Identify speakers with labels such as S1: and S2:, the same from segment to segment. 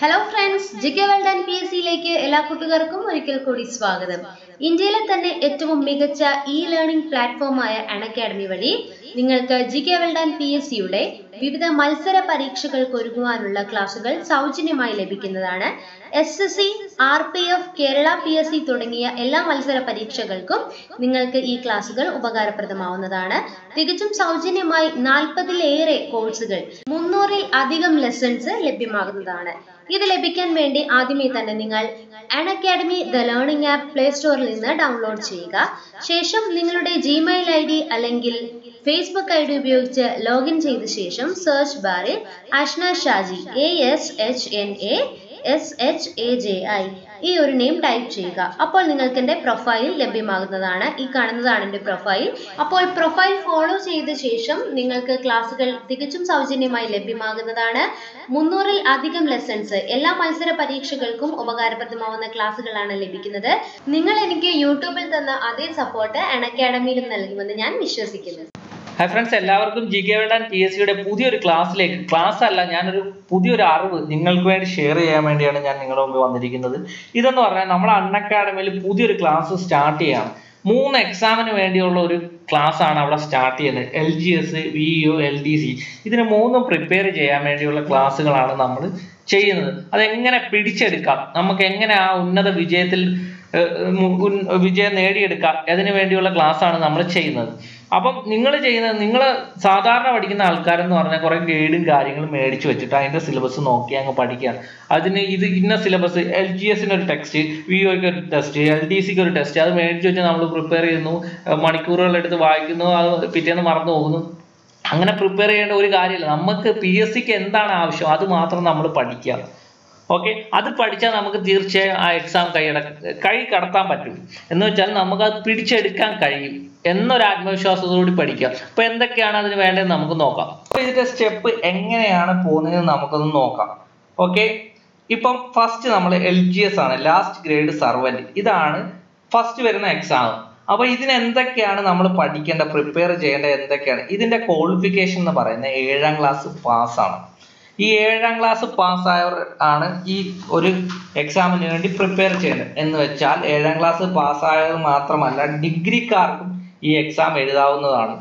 S1: Hello friends GK world and P S സിയിലേക്ക് എല്ലാ കൂട്ടുകാർക്കും ഒരിക്കൽ കൂടി സ്വാഗതം. ഇന്ത്യയിലെ തന്നെ ഏറ്റവും മികച്ച ഇ ലേണിംഗ് പ്ലാറ്റ്ഫോമായ അൺ അക്കാഡമി വഴി നിങ്ങൾക്ക് G K world and P S സിയുടെ വിവിധ മത്സര പരീക്ഷകൾക്ക് ഒരുങ്ങുവാനുള്ള ക്ലാസുകൾ സൗജന്യമായി ലഭിക്കുന്നതാണ്. S S C R P F Kerala P S C തുടങ്ങിയ എല്ലാ മത്സര പരീക്ഷകൾക്കും നിങ്ങൾക്ക് ഈ ക്ലാസുകൾ ഉപകാരപ്രദമാവുന്നതാണ്. തികച്ചും സൗജന്യമായി നാൽപ്പതിലേറെ കോഴ്സുകൾ മുന്നൂറിൽ അധികം ലെസൺസ് ലഭ്യമാകുന്നതാണ്. ഇത് ലഭിക്കാൻ വേണ്ടി ആദ്യമേ തന്നെ നിങ്ങൾ Unacademy the learning app play സ്റ്റോറിൽ നിന്ന് ഡൗൺലോഡ് ചെയ്യുക. ശേഷം നിങ്ങളുടെ ജിമെയിൽ ഐ ഡി അല്ലെങ്കിൽ ഫേസ്ബുക്ക് ഐ ഡി ഉപയോഗിച്ച് ലോഗിൻ ചെയ്ത ശേഷം സെർച്ച് ബാറിൽ Ashna Shaji A S H N A S H A J I ഈ ഒരു നെയിം ടൈപ്പ് ചെയ്യുക. അപ്പോൾ നിങ്ങൾക്ക് എന്റെ പ്രൊഫൈൽ ലഭ്യമാകുന്നതാണ്. ഈ കാണുന്നതാണ് എന്റെ പ്രൊഫൈൽ അപ്പോൾ പ്രൊഫൈൽ ഫോളോ ചെയ്ത ശേഷം നിങ്ങൾക്ക് ക്ലാസ്സുകൾ തികച്ചും സൗജന്യമായി ലഭ്യമാകുന്നതാണ്. മുന്നൂറിൽ അധികം ലെസൺസ് എല്ലാ മത്സര പരീക്ഷകൾക്കും ഉപകാരപ്രദമാവുന്ന ക്ലാസ്സുകളാണ് ലഭിക്കുന്നത്. നിങ്ങൾ എനിക്ക് യൂട്യൂബിൽ തന്ന അതേ സപ്പോർട്ട് അൺ അക്കാഡമിയിലും നൽകുമെന്ന് ഞാൻ വിശ്വസിക്കുന്നു.
S2: ഹായ് ഫ്രണ്ട്സ് എല്ലാവർക്കും G K and P S സിയുടെ പുതിയൊരു ക്ലാസ്സിലേക്ക് ക്ലാസ് അല്ല ഞാനൊരു പുതിയൊരു അറിവ് നിങ്ങൾക്ക് വേണ്ടി ഷെയർ ചെയ്യാൻ വേണ്ടിയാണ് ഞാൻ നിങ്ങളുടെ മുമ്പിൽ വന്നിരിക്കുന്നത്. ഇതെന്ന് പറഞ്ഞാൽ നമ്മൾ അൺഅക്കാഡമിയിൽ പുതിയൊരു ക്ലാസ് സ്റ്റാർട്ട് ചെയ്യാണ്. മൂന്ന് എക്സാമിന് വേണ്ടിയുള്ള ഒരു ക്ലാസ് ആണ് അവിടെ സ്റ്റാർട്ട് ചെയ്യുന്നത്. L G S V U L D C ഇതിന് മൂന്നും പ്രിപ്പയർ ചെയ്യാൻ വേണ്ടിയുള്ള ക്ലാസ്സുകളാണ് നമ്മൾ ചെയ്യുന്നത്. അതെങ്ങനെ പിടിച്ചെടുക്കാം? നമുക്ക് എങ്ങനെ ആ ഉന്നത വിജയത്തിൽ വിജയം നേടിയെടുക്കാം? അതിനു വേണ്ടിയുള്ള ക്ലാസ് ആണ് നമ്മൾ ചെയ്യുന്നത്. അപ്പം നിങ്ങൾ ചെയ്യുന്ന നിങ്ങൾ സാധാരണ പഠിക്കുന്ന ആൾക്കാരെന്ന് പറഞ്ഞാൽ കുറേ ഗൈഡും കാര്യങ്ങളും മേടിച്ച് വെച്ചിട്ട് അതിന്റെ സിലബസ് നോക്കി അങ്ങ് പഠിക്കുകയാണ്. അതിന് ഇത് ഇന്ന സിലബസ് എൽ ജി എസിന് ഒരു ടെക്സ്റ്റ് വി ഒക്ക് ഒരു ടെസ്റ്റ് എൽ ഡി സിക്ക് ഒരു ടെസ്റ്റ് അത് മേടിച്ച് വെച്ച് നമ്മൾ പ്രിപ്പയർ ചെയ്യുന്നു. മണിക്കൂറുകളെടുത്ത് വായിക്കുന്നു അത് പിറ്റേന്ന് മറന്നു പോകുന്നു. അങ്ങനെ പ്രിപ്പയർ ചെയ്യേണ്ട ഒരു കാര്യമില്ല. നമുക്ക് പി എസ് സിക്ക് എന്താണ് ആവശ്യം? അത് മാത്രം നമ്മൾ പഠിക്കുക ഓക്കെ അത് പഠിച്ചാൽ നമുക്ക് തീർച്ചയായും ആ എക്സാം കൈയട കൈ കടത്താൻ പറ്റും. എന്ന് വെച്ചാൽ നമുക്ക് അത് പിടിച്ചെടുക്കാൻ കഴിയും എന്നൊരു ആത്മവിശ്വാസത്തോടുകൂടി പഠിക്കുക അപ്പൊ എന്തൊക്കെയാണ് അതിന് വേണ്ടത് നമുക്ക് നോക്കാം. അപ്പൊ ഇതിന്റെ സ്റ്റെപ്പ് എങ്ങനെയാണ് പോകുന്നതെന്ന് നമുക്കൊന്ന് നോക്കാം. ഓക്കെ ഇപ്പം ഫസ്റ്റ് നമ്മൾ എൽ ജി എസ് ആണ് ലാസ്റ്റ് ഗ്രേഡ് സർവന്റ് ഇതാണ് ഫസ്റ്റ് വരുന്ന എക്സാം അപ്പൊ ഇതിന് എന്തൊക്കെയാണ് നമ്മൾ പഠിക്കേണ്ട പ്രിപ്പയർ ചെയ്യേണ്ട എന്തൊക്കെയാണ്? ഇതിന്റെ ക്വാളിഫിക്കേഷൻ എന്ന് പറയുന്നത് ഏഴാം ക്ലാസ് പാസ്സാണ് ഈ ഏഴാം ക്ലാസ് പാസ്സായവർ ആണ് ഈ ഒരു എക്സാമിന് വേണ്ടി പ്രിപ്പയർ ചെയ്യുന്നത്. എന്ന് വെച്ചാൽ ഏഴാം ക്ലാസ് പാസ്സായവർ മാത്രമല്ല ഡിഗ്രിക്കാർക്കും ഈ എക്സാം എഴുതാവുന്നതാണ്.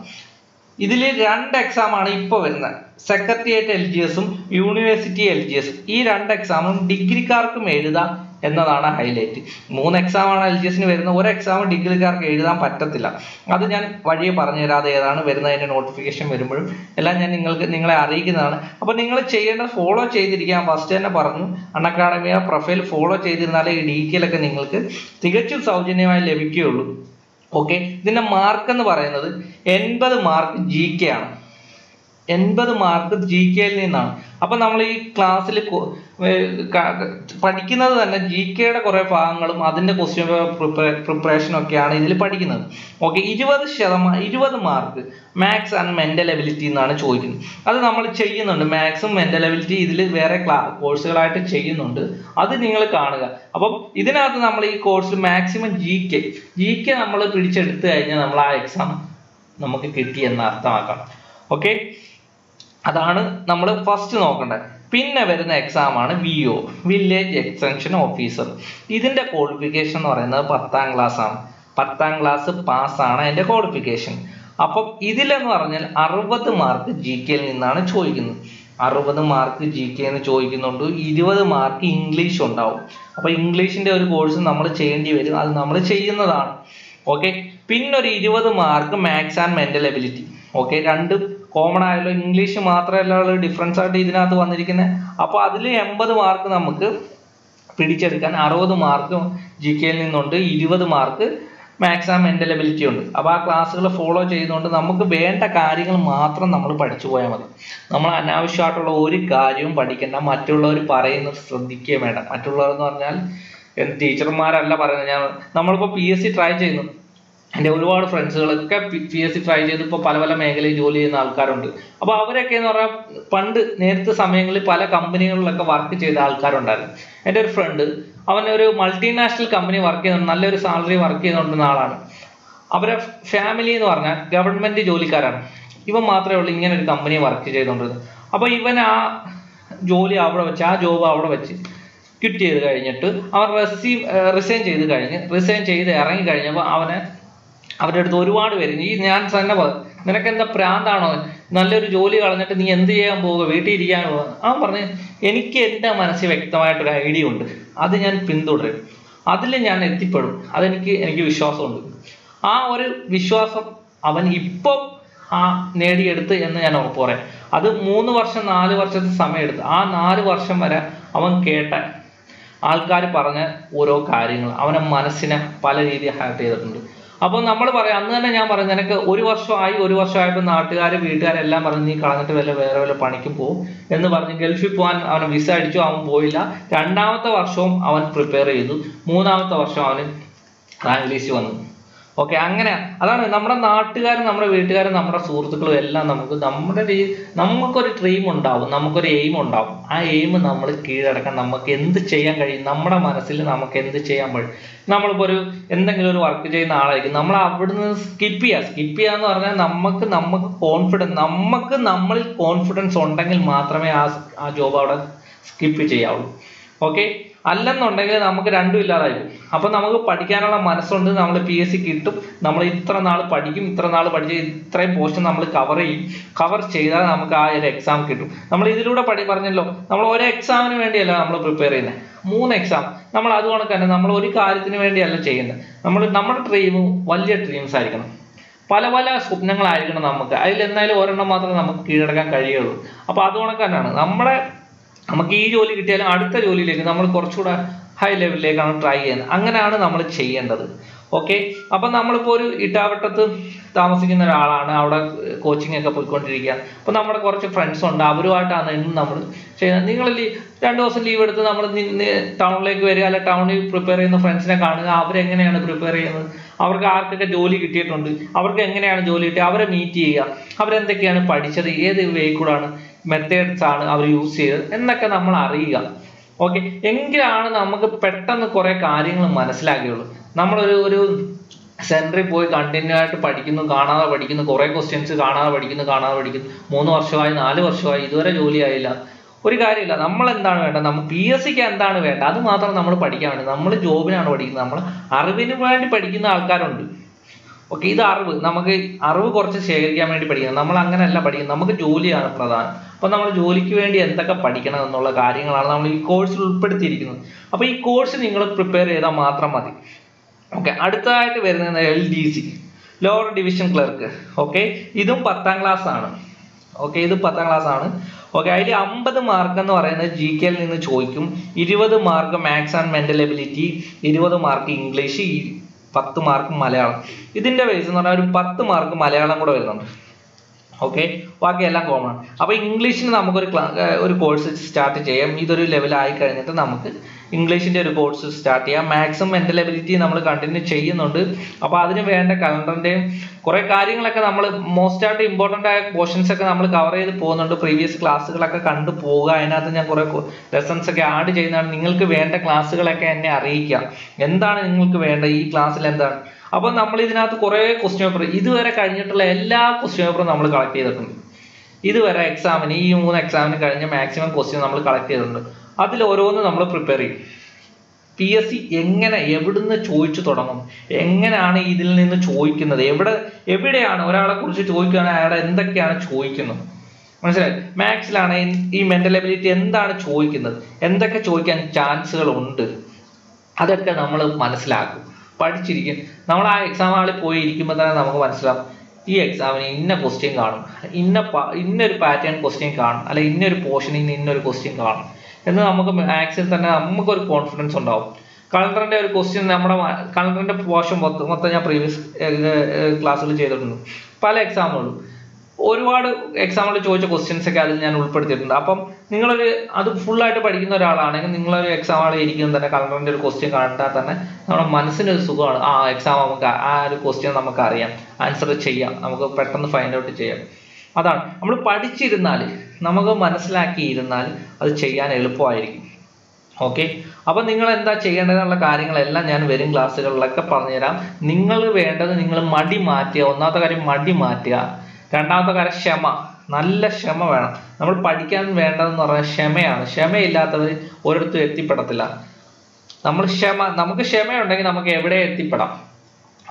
S2: ഇതിൽ രണ്ട് എക്സാമാണ് ഇപ്പോൾ വരുന്നത്. സെക്രട്ടേറിയറ്റ് എൽ ജി എസും യൂണിവേഴ്സിറ്റി എൽ ജി എസും ഈ രണ്ട് എക്സാമും ഡിഗ്രിക്കാർക്കും എഴുതാം. എന്നതാണ് ഹൈലൈറ്റ് മൂന്ന് എക്സാം ആണ് എൽ ജി എസിന് വരുന്നത്. ഒരു എക്സാം ഡിഗ്രിക്കാർക്ക് എഴുതാൻ പറ്റത്തില്ല. അത് ഞാൻ വഴിയെ പറഞ്ഞു തരാതെ ഏതാണ് വരുന്നതിന്റെ നോട്ടിഫിക്കേഷൻ വരുമ്പോഴും എല്ലാം ഞാൻ നിങ്ങൾക്ക് നിങ്ങളെ അറിയിക്കുന്നതാണ്. അപ്പോൾ നിങ്ങൾ ചെയ്യേണ്ടത് ഫോളോ ചെയ്തിരിക്കാൻ ഫസ്റ്റ് തന്നെ പറഞ്ഞു. അൺ അക്കാഡമിയ പ്രൊഫൈൽ ഫോളോ ചെയ്തിരുന്നാലേ ഈ ഡീറ്റെയിലൊക്കെ നിങ്ങൾക്ക് തികച്ചും സൗജന്യമായി ലഭിക്കുകയുള്ളൂ. ഓക്കെ ഇതിന്റെ മാർക്ക് എന്ന് പറയുന്നത് എൺപത് മാർക്ക് ജി കെ ആണ്. എൺപത് മാർക്ക് ജി കെയിൽ നിന്നാണ്. അപ്പൊ നമ്മൾ ഈ ക്ലാസ്സിൽ പഠിക്കുന്നത് തന്നെ ജി കെയുടെ കുറെ ഭാഗങ്ങളും അതിന്റെ ക്വസ്റ്റ്യൻ പ്രിപ്പറേഷനും ഒക്കെയാണ് ഇതിൽ പഠിക്കുന്നത്. ഓക്കെ ഇരുപത് ശതമാനം ഇരുപത് mark maths and mental ability എന്നാണ് ചോദിക്കുന്നത്. അത് നമ്മൾ ചെയ്യുന്നുണ്ട്. മാത്സും മെന്റൽ എബിലിറ്റി ഇതിൽ വേറെ കോഴ്സുകളായിട്ട് ചെയ്യുന്നുണ്ട്. അത് നിങ്ങൾ കാണുക. അപ്പം ഇതിനകത്ത് നമ്മൾ ഈ course maximum G K G K നമ്മൾ പിടിച്ചെടുത്തു കഴിഞ്ഞാൽ നമ്മൾ ആ എക്സാം നമുക്ക് കിട്ടി എന്ന് അർത്ഥമാക്കണം. ഓക്കെ അതാണ് നമ്മൾ ഫസ്റ്റ് നോക്കേണ്ടത് പിന്നെ വരുന്ന എക്സാം ആണ് V O village extension officer ഇതിന്റെ ക്വാളിഫിക്കേഷൻ എന്ന് പറയുന്നത് പത്താം ക്ലാസ് ആണ്. പത്താം ക്ലാസ് പാസ്സാണ് അതിന്റെ ക്വാളിഫിക്കേഷൻ അപ്പം ഇതിലെന്ന് പറഞ്ഞാൽ അറുപത് മാർക്ക് ജി കെയിൽ നിന്നാണ് ചോദിക്കുന്നത്. അറുപത് മാർക്ക് ജി കെ എന്ന് ചോദിക്കുന്നുണ്ട്. ഇരുപത് മാർക്ക് ഇംഗ്ലീഷ് ഉണ്ടാവും. അപ്പോൾ ഇംഗ്ലീഷിന്റെ ഒരു കോഴ്സ് നമ്മൾ ചെയ്യേണ്ടി വരും. അത് നമ്മൾ ചെയ്യുന്നതാണ്. ഓക്കെ പിന്നെ ഒരു ഇരുപത് mark maths and mental ability okay രണ്ട് കോമൺ ആയല്ലോ. ഇംഗ്ലീഷ് മാത്രമല്ല ഡിഫറൻസ് ആയിട്ട് ഇതിനകത്ത് വന്നിരിക്കുന്നത് അപ്പോൾ അതിൽ എൺപത് മാർക്ക് നമുക്ക് പിടിച്ചെടുക്കാൻ അറുപത് മാർക്ക് ജി കെയിൽ നിന്നുണ്ട്. ഇരുപത് മാർക്ക് മാത്സ് മെന്റൽ എബിലിറ്റി ഉണ്ട്. അപ്പോൾ ആ ക്ലാസ്സുകൾ ഫോളോ ചെയ്തുകൊണ്ട് നമുക്ക് വേണ്ട കാര്യങ്ങൾ മാത്രം നമ്മൾ പഠിച്ചു പോയാൽ മതി. നമ്മൾ അനാവശ്യമായിട്ടുള്ള ഒരു കാര്യവും പഠിക്കേണ്ട. മറ്റുള്ളവർ പറയുന്നത് ശ്രദ്ധിക്കുകയും വേണ്ട മറ്റുള്ളവർ എന്ന് പറഞ്ഞാൽ ടീച്ചർമാരല്ല പറയുന്നത്. ഞാൻ നമ്മളിപ്പോൾ പി എസ് സി ട്രൈ ചെയ്യുന്നു. എന്റെ ഒരുപാട് ഫ്രണ്ട്സുകളൊക്കെ പി എസ് സി ട്രൈ ചെയ്ത് ഇപ്പോൾ പല പല മേഖലയിൽ ജോലി ചെയ്യുന്ന ആൾക്കാരുണ്ട്. അപ്പോൾ അവരൊക്കെ എന്ന് പറഞ്ഞാൽ പണ്ട് നേരത്തെ സമയങ്ങളിൽ പല കമ്പനികളിലൊക്കെ വർക്ക് ചെയ്ത ആൾക്കാരുണ്ടായിരുന്നു. എന്റെ ഒരു ഫ്രണ്ട് അവൻ ഒരു മൾട്ടിനാഷണൽ കമ്പനി വർക്ക് ചെയ്യുന്നുണ്ട് നല്ലൊരു സാലറി വർക്ക് ചെയ്തുകൊണ്ടിരുന്ന ആളാണ്. അവരെ ഫാമിലി എന്ന് പറഞ്ഞാൽ ഗവൺമെന്റ് ജോലിക്കാരാണ്. ഇവൻ മാത്രമേ ഉള്ളൂ ഇങ്ങനെ ഒരു കമ്പനി വർക്ക് ചെയ്തുകൊണ്ടിരുന്നത് അപ്പോൾ ഇവൻ ആ ജോലി അവിടെ വെച്ച് ആ ജോബ് അവിടെ വെച്ച് ക്വിറ്റ് ചെയ്ത് കഴിഞ്ഞിട്ട് അവൻ റെസീവ് റിസൈൻ ചെയ്ത് കഴിഞ്ഞ് റിസൈൻ ചെയ്ത് ഇറങ്ങി കഴിഞ്ഞപ്പോൾ അവനെ അവരുടെ അടുത്ത് ഒരുപാട് പേര്. ഈ ഞാൻ തന്നെ പറ- നിനക്ക് എന്താ പ്രാന്താണോ? നല്ലൊരു ജോലി കളഞ്ഞിട്ട് നീ എന്ത് ചെയ്യാൻ പോവുക? വീട്ടിൽ ഇരിക്കാൻ പോവുക അവൻ പറഞ്ഞു എനിക്ക് എന്റെ മനസ്സിൽ വ്യക്തമായിട്ടൊരു ഐഡിയ ഉണ്ട്. അത് ഞാൻ പിന്തുടരും. അതിൽ ഞാൻ എത്തിപ്പെടും. അതെനിക്ക് എനിക്ക് വിശ്വാസമുണ്ട്. ആ ഒരു വിശ്വാസം അവൻ ഇപ്പം ആ നേടിയെടുത്ത് എന്ന് ഞാൻ ഉറപ്പ് പറയാം. അത് മൂന്ന് വർഷം നാല് വർഷത്തെ സമയമെടുത്ത്. ആ നാല് വർഷം വരെ അവൻ കേട്ട ആൾക്കാർ പറഞ്ഞ ഓരോ കാര്യങ്ങൾ അവനെ മനസ്സിനെ പല രീതിയിൽ ഹാർട്ട് ചെയ്തിട്ടുണ്ട്. അപ്പോൾ നമ്മൾ പറയാം അന്ന് തന്നെ ഞാൻ പറഞ്ഞു നിനക്ക് ഒരു വർഷമായി ഒരു വർഷമായിട്ട് നാട്ടുകാർ വീട്ടുകാരെല്ലാം പറഞ്ഞു നീ കളഞ്ഞിട്ട് വല്ല വേറെ വല്ല പണിക്കും പോകും എന്ന് പറഞ്ഞ് ഗൾഫിൽ പോകാൻ അവന് വിസ അടിച്ചു അവൻ പോയില്ല. രണ്ടാമത്തെ വർഷവും അവൻ പ്രിപ്പയർ ചെയ്തു. മൂന്നാമത്തെ വർഷം അവന് റാങ്ക് ലിസ്റ്റ് വന്നു. ഓക്കെ അങ്ങനെ. അതാണ് നമ്മുടെ നാട്ടുകാരും നമ്മുടെ വീട്ടുകാരും നമ്മുടെ സുഹൃത്തുക്കളും എല്ലാം നമുക്ക് നമ്മുടെ രീ- നമുക്കൊരു ഡ്രീം ഉണ്ടാവും നമുക്കൊരു എയിം ഉണ്ടാവും. ആ എയിം നമ്മൾ കീഴടക്കാൻ നമുക്ക് എന്ത് ചെയ്യാൻ കഴിയും? നമ്മുടെ മനസ്സിൽ നമുക്ക് എന്ത് ചെയ്യാൻ കഴിയും നമ്മളിപ്പോൾ ഒരു എന്തെങ്കിലും ഒരു വർക്ക് ചെയ്യുന്ന ആളായിരിക്കും. നമ്മൾ അവിടുന്ന് സ്കിപ്പ് ചെയ്യുക സ്കിപ്പ് ചെയ്യുക എന്ന് പറഞ്ഞാൽ നമുക്ക് നമുക്ക് കോൺഫിഡൻസ് നമുക്ക് നമ്മളിൽ കോൺഫിഡൻസ് ഉണ്ടെങ്കിൽ മാത്രമേ ആ ആ ജോബ് അവിടെ സ്കിപ്പ് ചെയ്യാവുള്ളൂ. ഓക്കെ അല്ലെന്നുണ്ടെങ്കിൽ നമുക്ക് രണ്ടും ഇല്ലാതായി അപ്പൊ നമുക്ക് പഠിക്കാനുള്ള മനസ്സുണ്ട് നമ്മൾ പി എസ് സി കിട്ടും. നമ്മൾ ഇത്ര നാൾ പഠിക്കും ഇത്ര നാൾ പഠിച്ച് ഇത്രയും പോർഷൻ നമ്മൾ കവർ ചെയ്യും. കവർ ചെയ്താൽ നമുക്ക് ആ ഒരു എക്സാം കിട്ടും. നമ്മൾ ഇതിലൂടെ പഠി പറഞ്ഞല്ലോ നമ്മൾ ഒരു എക്സാമിന് വേണ്ടിയല്ല നമ്മൾ പ്രിപ്പയർ ചെയ്യുന്നത് മൂന്ന് എക്സാം നമ്മൾ അതുകൊണ്ട് തന്നെ നമ്മൾ ഒരു കാര്യത്തിന് വേണ്ടിയല്ല ചെയ്യുന്നത് നമ്മൾ നമ്മുടെ ഡ്രീം വലിയ ഡ്രീംസ് ആയിരിക്കണം. പല പല സ്വപ്നങ്ങളായിരിക്കണം നമുക്ക്. അതിൽ എന്തായാലും ഒരെണ്ണം മാത്രമേ നമുക്ക് കീഴടക്കാൻ കഴിയുള്ളൂ. അപ്പൊ അതുകൊണ്ട് തന്നെയാണ്. നമ്മുടെ നമുക്ക് ഈ ജോലി കിട്ടിയാലും അടുത്ത ജോലിയിലേക്ക് നമ്മൾ കുറച്ചുകൂടെ ഹൈ ലെവലിലേക്കാണ് ട്രൈ ചെയ്യുന്നത്. അങ്ങനെയാണ് നമ്മൾ ചെയ്യേണ്ടത്. ഓക്കെ അപ്പം നമ്മളിപ്പോൾ ഒരു ഇട്ടാവട്ടത്ത് താമസിക്കുന്ന ഒരാളാണ്. അവിടെ കോച്ചിങ് ഒക്കെ പോയിക്കൊണ്ടിരിക്കുക. അപ്പോൾ നമ്മുടെ കുറച്ച് ഫ്രണ്ട്സ് ഉണ്ട്. അവരുമായിട്ടാണ് ഇന്ന് നമ്മൾ ചെയ്യുന്നത്. നിങ്ങൾ രണ്ട് ദിവസം ലീവ് എടുത്ത് നമ്മൾ ടൗണിലേക്ക് വരിക അല്ലെ ടൗണിൽ പ്രിപ്പയർ ചെയ്യുന്ന ഫ്രണ്ട്സിനെ കാണുക. അവരെങ്ങനെയാണ് പ്രിപ്പയർ ചെയ്യുന്നത്? അവർക്ക് ആർക്കൊക്കെ ജോലി കിട്ടിയിട്ടുണ്ട്? അവർക്ക് എങ്ങനെയാണ് ജോലി കിട്ടിയത്? അവരെ മീറ്റ് ചെയ്യുക. അവരെന്തൊക്കെയാണ് പഠിച്ചത്? ഏത് വേ കൂടാണ്? മെത്തേഡ്സ് ആണ് അവർ യൂസ് ചെയ്തത് എന്നൊക്കെ നമ്മൾ അറിയുക. ഓക്കെ എങ്കിലാണ് നമുക്ക് പെട്ടെന്ന് കുറെ കാര്യങ്ങൾ മനസ്സിലാക്കിയുള്ളൂ. നമ്മളൊരു ഒരു സെന്ററിൽ പോയി കണ്ടിന്യൂ ആയിട്ട് പഠിക്കുന്നു കാണാതെ പഠിക്കുന്നു കുറെ ക്വസ്റ്റ്യൻസ് കാണാതെ പഠിക്കുന്നു കാണാതെ പഠിക്കുന്നു. മൂന്ന് വർഷമായി നാല് വർഷമായി ഇതുവരെ ജോലി ആയില്ല. ഒരു കാര്യമില്ല. നമ്മൾ എന്താണ് വേണ്ടത് നമ്മൾ പി എസ് സിക്ക് എന്താണ് വേണ്ടത്? അത് മാത്രം നമ്മൾ പഠിക്കാൻ വേണ്ടി. നമ്മൾ ജോബിനാണ് പഠിക്കുന്നത്. നമ്മൾ അറിവിന് വേണ്ടി പഠിക്കുന്ന ആൾക്കാരുണ്ട്. ഓക്കെ ഇത് അറിവ്. നമുക്ക് അറിവ് കുറച്ച് ശേഖരിക്കാൻ വേണ്ടി പഠിക്കണം. നമ്മൾ അങ്ങനെയല്ല പഠിക്കുന്നത്. നമുക്ക് ജോലിയാണ് പ്രധാനം. അപ്പൊ നമ്മൾ ജോലിക്ക് വേണ്ടി എന്തൊക്കെ പഠിക്കണം എന്നുള്ള കാര്യങ്ങളാണ് നമ്മൾ ഈ കോഴ്സിൽ ഉൾപ്പെടുത്തിയിരിക്കുന്നത്. അപ്പോൾ ഈ കോഴ്സ് നിങ്ങൾ പ്രിപ്പയർ ചെയ്താൽ മാത്രം മതി. ഓക്കെ അടുത്തതായിട്ട് വരുന്നത് L D C lower division clerk okay ഇതും പത്താം ക്ലാസ് ആണ്. ഓക്കെ ഇത് പത്താം ക്ലാസ് ആണ്. ഓക്കെ അതിൽ അമ്പത് മാർക്ക് എന്ന് പറയുന്നത് ജി കെയിൽ നിന്ന് ചോദിക്കും. ഇരുപത് mark maths and mental ability ഇരുപത് മാർക്ക് ഇംഗ്ലീഷ് പത്ത് മാർക്ക് മലയാളം. ഇതിന്റെ ബേസ് എന്ന് പറഞ്ഞാൽ ഒരു പത്ത് മാർക്ക് മലയാളം കൂടെ വരുന്നുണ്ട്. ഓക്കെ ബാക്കിയെല്ലാം കോമൺ ആണ്. അപ്പൊ ഇംഗ്ലീഷിന് നമുക്കൊരു ഒരു കോഴ്സ് സ്റ്റാർട്ട് ചെയ്യാം. ഇതൊരു ലെവൽ ആയി കഴിഞ്ഞിട്ട് നമുക്ക് ഇംഗ്ലീഷിന്റെ ഒരു കോഴ്സ് സ്റ്റാർട്ട് ചെയ്യാം. മാക്സിമം മെന്റൽ എബിലിറ്റി നമ്മൾ കണ്ടിന്യൂ ചെയ്യുന്നുണ്ട്. അപ്പോൾ അതിന് വേണ്ട കലണ്ടറിന്റെയും കുറേ കാര്യങ്ങളൊക്കെ നമ്മൾ മോസ്റ്റ് ആയിട്ട് ഇമ്പോർട്ടന്റ് ആയ പോർഷൻസ് ഒക്കെ നമ്മൾ കവർ ചെയ്ത് പോകുന്നുണ്ട്. പ്രീവിയസ് ക്ലാസ്സുകളൊക്കെ കണ്ടു പോവുക. അതിനകത്ത് ഞാൻ കുറേ ലെസൺസ് ഒക്കെ ആഡ് ചെയ്യുന്നതാണ്. നിങ്ങൾക്ക് വേണ്ട ക്ലാസ്സുകളൊക്കെ എന്നെ അറിയിക്കുക. എന്താണ് നിങ്ങൾക്ക് വേണ്ട ഈ ക്ലാസ്സിൽ എന്താണ്? അപ്പോൾ നമ്മൾ ഇതിനകത്ത് കുറേ ക്വസ്റ്റ്യൻ പേപ്പർ ഇതുവരെ കഴിഞ്ഞിട്ടുള്ള എല്ലാ ക്വസ്റ്റ്യൻ പേപ്പറും നമ്മൾ കളക്ട് ചെയ്തിട്ടുണ്ട്. ഇതുവരെ എക്സാമിന് ഈ മൂന്ന് എക്സാമിന് കഴിഞ്ഞ മാക്സിമം ക്വസ്റ്റ്യൻ നമ്മൾ കളക്ട് ചെയ്തിട്ടുണ്ട്. അതിൽ ഓരോന്ന് നമ്മൾ പ്രിപ്പയർ ചെയ്യും. പി എസ് സി എങ്ങനെ എവിടുന്ന് ചോദിച്ചു തുടങ്ങും? എങ്ങനെയാണ് ഇതിൽ നിന്ന് ചോദിക്കുന്നത്? എവിടെ എവിടെയാണ്? ഒരാളെ കുറിച്ച് ചോദിക്കുകയാണെങ്കിൽ അയാളെ എന്തൊക്കെയാണ് ചോദിക്കുന്നത്? മനസ്സിലായി? മാത്സിലാണ് ഈ മെന്റൽ എബിലിറ്റി എന്താണ് ചോദിക്കുന്നത്? എന്തൊക്കെ ചോദിക്കാൻ ചാൻസുകൾ ഉണ്ട്? അതൊക്കെ നമ്മൾ മനസ്സിലാക്കും. പഠിച്ചിരിക്കും. നമ്മൾ ആ എക്സാം ഹാളിൽ പോയി ഇരിക്കുമ്പോൾ തന്നെ നമുക്ക് മനസ്സിലാവും. ഈ എക്സാമിന് ഇന്ന ക്വസ്റ്റ്യൻ കാണും. ഇന്ന ഇന്നൊരു പാറ്റേൺ ക്വസ്റ്റ്യൻ കാണും. അല്ലെ ഇന്നൊരു പോർഷനിൽ നിന്ന് ഇന്നൊരു ക്വസ്റ്റ്യൻ കാണും. എന്ന് നമുക്ക് മാത്സിൽ തന്നെ നമുക്ക് ഒരു കോൺഫിഡൻസ് ഉണ്ടാവും. കലണ്ടറിന്റെ ഒരു ക്വസ്റ്റ്യൻ നമ്മുടെ കലണ്ടറിന്റെ പോർഷൻ മൊത്തം മൊത്തം ഞാൻ പ്രീവിയസ് ക്ലാസ്സുകൾ ചെയ്തിട്ടുണ്ട്. പല എക്സാമ്പിളും ഒരുപാട് എക്സാമ്പിൾ ചോദിച്ച ക്വസ്റ്റ്യൻസ് ഒക്കെ അതിൽ ഞാൻ ഉൾപ്പെടുത്തിയിട്ടുണ്ട്. അപ്പം നിങ്ങളൊരു അത് ആയിട്ട് പഠിക്കുന്ന ഒരാളാണെങ്കിൽ നിങ്ങളൊരു എക്സാം ആൾ ഇരിക്കുന്നത് തന്നെ കളറിന്റെ ഒരു ക്വസ്റ്റ്യൻ കണ്ടാൽ തന്നെ നമ്മുടെ മനസ്സിന് ഒരു സുഖമാണ്. ആ എക്സാം നമുക്ക് ആ ഒരു ക്വസ്റ്റ്യൻ നമുക്ക് അറിയാം. ആൻസർ ചെയ്യാം. നമുക്ക് പെട്ടെന്ന് ഫൈൻഡ് ഔട്ട് ചെയ്യാം. അതാണ്. നമ്മൾ പഠിച്ചിരുന്നാൽ നമുക്ക് മനസ്സിലാക്കിയിരുന്നാൽ അത് ചെയ്യാൻ എളുപ്പമായിരിക്കും. ഓക്കെ അപ്പൊ നിങ്ങൾ എന്താ ചെയ്യേണ്ടതെന്നുള്ള കാര്യങ്ങളെല്ലാം ഞാൻ വരും ക്ലാസ്സുകളിലൊക്കെ പറഞ്ഞുതരാം. നിങ്ങൾ വേണ്ടത് നിങ്ങൾ മടി മാറ്റുക. ഒന്നാമത്തെ കാര്യം മടി മാറ്റുക. രണ്ടാമത്തെ കാര്യം ക്ഷമ. നല്ല ക്ഷമ വേണം. നമ്മൾ പഠിക്കാൻ വേണ്ടതെന്ന് പറഞ്ഞാൽ ക്ഷമയാണ്. ക്ഷമയില്ലാത്തവർ ഒരിടത്തും എത്തിപ്പെടത്തില്ല. നമ്മൾ ക്ഷമ നമുക്ക് ക്ഷമയുണ്ടെങ്കിൽ നമുക്ക് എവിടെ എത്തിപ്പെടാം?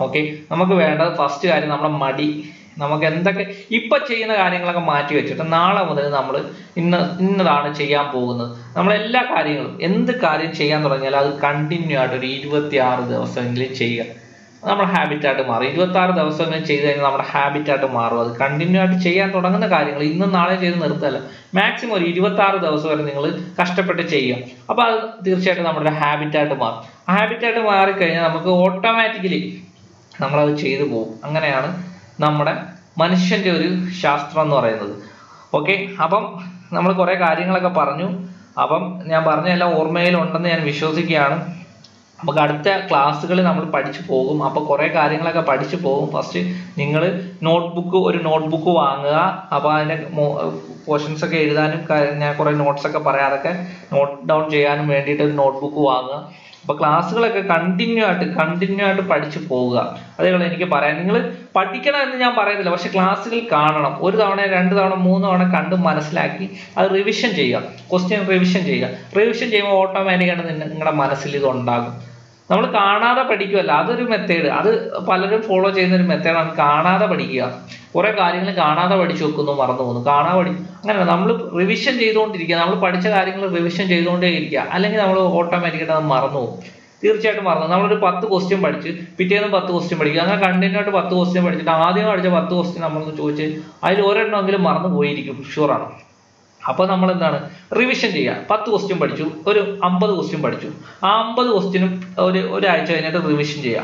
S2: ഓക്കെ നമുക്ക് വേണ്ടത് ഫസ്റ്റ് കാര്യം നമ്മുടെ മടി. നമുക്ക് എന്തൊക്കെ ഇപ്പൊ ചെയ്യുന്ന കാര്യങ്ങളൊക്കെ മാറ്റി വെച്ചിട്ട് നാളെ മുതൽ നമ്മൾ ഇന്ന ഇന്നതാണ് ചെയ്യാൻ പോകുന്നത്. നമ്മൾ എല്ലാ കാര്യങ്ങളും എന്ത് കാര്യം ചെയ്യാൻ തുടങ്ങിയാൽ അത് കണ്ടിന്യൂ ആയിട്ട് ഒരു ഇരുപത്തി ആറ് ദിവസമെങ്കിലും ചെയ്യുക. നമ്മൾ ഹാബിറ്റ് ആയിട്ട് മാറും. ഇരുപത്തി ആറ് ദിവസമെങ്കിലും ചെയ്ത് കഴിഞ്ഞാൽ നമ്മുടെ ഹാബിറ്റ് ആയിട്ട് മാറും. അത് കണ്ടിന്യൂ ആയിട്ട് ചെയ്യാൻ തുടങ്ങുന്ന കാര്യങ്ങൾ ഇന്നും നാളെ ചെയ്ത് നിർത്തല്ല. മാക്സിമം ഒരു ഇരുപത്തി ആറ് ദിവസം വരെ നിങ്ങൾ കഷ്ടപ്പെട്ട് ചെയ്യുക. അപ്പൊ അത് തീർച്ചയായിട്ടും നമ്മുടെ ഹാബിറ്റ് ആയിട്ട് മാറും. ഹാബിറ്റ് ആയിട്ട് മാറിക്കഴിഞ്ഞാൽ നമുക്ക് ഓട്ടോമാറ്റിക്കലി നമ്മളത് ചെയ്തു പോകും. അങ്ങനെയാണ് നമ്മുടെ മനുഷ്യന്റെ ഒരു ശാസ്ത്രം എന്ന് പറയുന്നത്. ഓക്കെ അപ്പം നമ്മൾ കുറേ കാര്യങ്ങളൊക്കെ പറഞ്ഞു. അപ്പം ഞാൻ പറഞ്ഞതെല്ലാം ഓർമ്മയിലുണ്ടെന്ന് ഞാൻ വിശ്വസിക്കുകയാണ്. നമുക്ക് അടുത്ത ക്ലാസ്സുകളിൽ നമ്മൾ പഠിച്ചു പോകും. അപ്പോൾ കുറേ കാര്യങ്ങളൊക്കെ പഠിച്ചു പോകും. ഫസ്റ്റ് നിങ്ങൾ നോട്ട്ബുക്ക് ഒരു നോട്ട്ബുക്ക് വാങ്ങുക. അപ്പോൾ അതിന്റെ പോർഷൻസ് ഒക്കെ എഴുതാനും ഞാൻ കുറേ നോട്ട്സ് ഒക്കെ പറയാം. അതൊക്കെ നോട്ട് ഡൗൺ ചെയ്യാനും വേണ്ടിയിട്ട് ഒരു നോട്ട്ബുക്ക് വാങ്ങുക. അപ്പോൾ ക്ലാസ്സുകളൊക്കെ കണ്ടിന്യൂ ആയിട്ട് കണ്ടിന്യൂ ആയിട്ട് പഠിച്ചു പോവുക. അതേപോലെ എനിക്ക് പറയാം നിങ്ങൾ പഠിക്കണം എന്ന് ഞാൻ പറയുന്നില്ല. പക്ഷെ ക്ലാസ്സുകൾ കാണണം. ഒരു തവണ രണ്ട് തവണ മൂന്ന് തവണ കണ്ട് മനസ്സിലാക്കി അത് റിവിഷൻ ചെയ്യുക. ക്വസ്റ്റ്യൻ റിവിഷൻ ചെയ്യുക. റിവിഷൻ ചെയ്യുമ്പോൾ ഓട്ടോമാറ്റിക്കായിട്ട് നിങ്ങളുടെ മനസ്സിൽ ഇത് ഉണ്ടാകും നമ്മൾ കാണാതെ പഠിക്കുമല്ല അതൊരു മെത്തേഡ് അത് പലരും ഫോളോ ചെയ്യുന്ന ഒരു മെത്തേഡാണ് കാണാതെ പഠിക്കുക. കുറെ കാര്യങ്ങൾ കാണാതെ പഠിച്ചു വെക്കുന്നു മറന്നു പോകുന്നു. കാണാതെ പഠി അങ്ങനെ നമ്മൾ റിവിഷൻ ചെയ്തുകൊണ്ടിരിക്കുക. നമ്മൾ പഠിച്ച കാര്യങ്ങൾ റിവിഷൻ ചെയ്തുകൊണ്ടേ ഇരിക്കുക. അല്ലെങ്കിൽ നമ്മൾ ഓട്ടോമാറ്റിക്കായിട്ട് അത് മറന്നു പോകും. തീർച്ചയായിട്ടും മറന്നു നമ്മളൊരു പത്ത് ക്വസ്റ്റ്യൻ പഠിച്ച് പിറ്റേന്ന് പത്ത് ക്വസ്റ്റ്യൻ പഠിക്കുക അങ്ങനെ കണ്ടിന്യൂ ആയിട്ട് പത്ത് ക്വസ്റ്റ്യൻ പഠിച്ചിട്ട് ആദ്യം പഠിച്ച പത്ത് ക്വസ്റ്റ്യൻ നമ്മളൊന്ന് ചോദിച്ച് അതിൽ ഒരെണ്ണമെങ്കിലും മറന്നു പോയിരിക്കും. ഷുവറാണ് അപ്പോൾ നമ്മൾ എന്താണ് റിവിഷൻ ചെയ്യുക. പത്ത് ക്വസ്റ്റ്യൻ പഠിച്ചു. ഒരു അമ്പത് ക്വസ്റ്റ്യൻ പഠിച്ചു. ആ അമ്പത് ക്വസ്റ്റ്യനും ഒരു ഒരാഴ്ച കഴിഞ്ഞിട്ട് റിവിഷൻ ചെയ്യുക.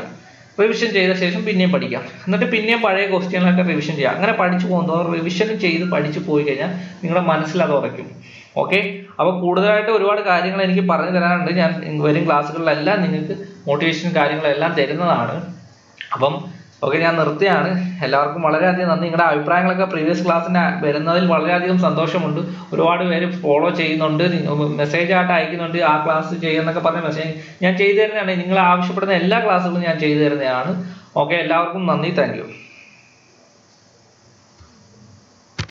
S2: റിവിഷൻ ചെയ്ത ശേഷം പിന്നെയും പഠിക്കാം എന്നിട്ട് പിന്നെയും പഴയ ക്വസ്റ്റ്യനിലൊക്കെ റിവിഷൻ ചെയ്യുക. അങ്ങനെ പഠിച്ചു പോകുമ്പോൾ റിവിഷൻ ചെയ്ത് പഠിച്ചു പോയി കഴിഞ്ഞാൽ നിങ്ങളുടെ മനസ്സിൽ അത് ഉറയ്ക്കും. ഓക്കെ അപ്പോൾ കൂടുതലായിട്ട് ഒരുപാട് കാര്യങ്ങൾ എനിക്ക് പറഞ്ഞു തരാനുണ്ട്. ഞാൻ വരും ക്ലാസ്സുകളിലെല്ലാം നിങ്ങൾക്ക് മോട്ടിവേഷൻ കാര്യങ്ങളെല്ലാം തരുന്നതാണ്. അപ്പം ഓക്കെ ഞാൻ നിർത്തിയാണ്. എല്ലാവർക്കും വളരെയധികം നന്ദി. നിങ്ങളുടെ അഭിപ്രായങ്ങളൊക്കെ പ്രീവിയസ് ക്ലാസ്സിന് വരുന്നതിൽ വളരെയധികം സന്തോഷമുണ്ട്. ഒരുപാട് പേര് ഫോളോ ചെയ്യുന്നുണ്ട്. മെസ്സേജ് ആയിട്ട് അയക്കുന്നുണ്ട്. ആ ക്ലാസ് ചെയ്യുന്നൊക്കെ പറഞ്ഞ മെസ്സേജ് ഞാൻ ചെയ്തു തരുന്നതാണ്. നിങ്ങൾ ആവശ്യപ്പെടുന്ന എല്ലാ ക്ലാസ്സുകളും ഞാൻ ചെയ്തു തരുന്നതാണ്. ഓക്കെ എല്ലാവർക്കും നന്ദി. താങ്ക്